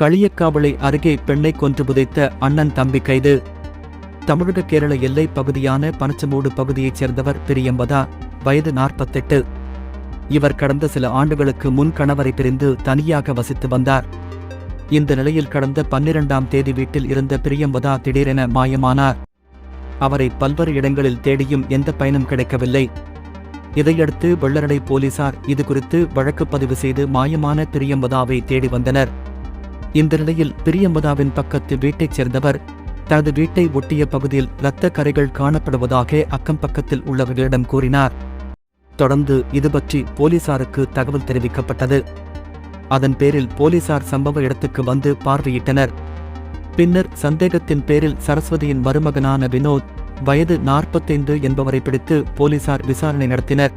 களியக்காவளை அருகே பெண்ணை கொன்று புதைத்த அண்ணன் தம்பி கைது. தமிழக கேரள எல்லைப் பகுதியான பனச்சமூடு பகுதியைச் சேர்ந்தவர் பிரியம்பதா வயது நாற்பத்தெட்டு. இவர் கடந்த சில ஆண்டுகளுக்கு முன் கணவரை பிரிந்து தனியாக வசித்து வந்தார். இந்த நிலையில் கடந்த பன்னிரண்டாம் தேதி வீட்டில் இருந்த பிரியம்பதா திடீரென மாயமானார். அவரை பல்வேறு இடங்களில் தேடியும் எந்த பயனும் கிடைக்கவில்லை. இதையடுத்து வெள்ளரடை போலீசார் இதுகுறித்து வழக்கு பதிவு செய்து மாயமான பிரியம்பதாவை தேடி வந்தனர். இந்த நிலையில் பிரியம்பதாவின் பக்கத்து வீட்டைச் சேர்ந்தவர் தனது வீட்டை ஒட்டிய பகுதியில் இரத்த கரைகள் காணப்படுவதாக அக்கம் பக்கத்தில் உள்ளவர்களிடம் கூறினார். தொடர்ந்து இதுபற்றி போலீசாருக்கு தகவல் தெரிவிக்கப்பட்டது. அதன் பேரில் போலீசார் சம்பவ இடத்துக்கு வந்து பார்வையிட்டனர். பின்னர் சந்தேகத்தின் பேரில் சரஸ்வதியின் மருமகனான வினோத் வயது நாற்பத்தைந்து என்பவரை பிடித்து போலீசார் விசாரணை நடத்தினர்.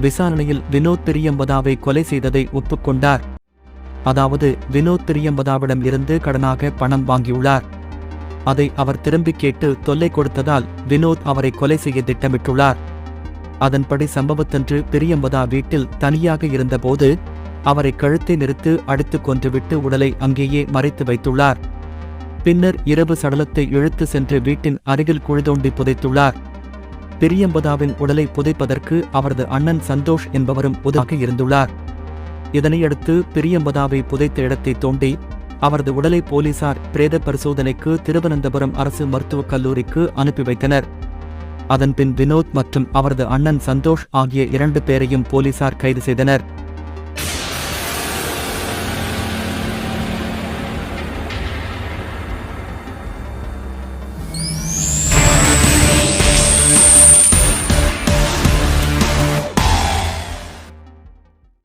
விசாரணையில் வினோத் பிரியம்பதாவை கொலை செய்ததை ஒப்புக்கொண்டார். அதாவது வினோத் பிரியம்பதாவிடம் இருந்து கடனாக பணம் வாங்கியுள்ளார். அதை அவர் திரும்பிக் கேட்டு தொல்லை கொடுத்ததால் வினோத் அவரை கொலை செய்ய திட்டமிட்டுள்ளார். அதன்படி சம்பவத்தன்று பிரியம்பதா வீட்டில் தனியாக இருந்தபோது அவரை கழுத்தை நிறுத்து அடித்துக் கொன்றுவிட்டு உடலை அங்கேயே மறைத்து வைத்துள்ளார். பின்னர் இரவு சடலத்தை இழுத்து சென்று வீட்டின் அருகில் குழிதோண்டி புதைத்துள்ளார். பிரியம்பதாவின் உடலை புதைப்பதற்கு அவரது அண்ணன் சந்தோஷ் என்பவரும் உதவாக இருந்துள்ளார். இதனையடுத்து பிரியம்பதாவை புதைத்த இடத்தை தோண்டி அவரது உடலை போலீசார் பிரேத பரிசோதனைக்கு திருவனந்தபுரம் அரசு மருத்துவக் கல்லூரிக்கு அனுப்பி வைத்தனர். அதன்பின் வினோத் மற்றும் அவரது அண்ணன் சந்தோஷ் ஆகிய இரண்டு பேரையும் போலீசார் கைது செய்தனர்.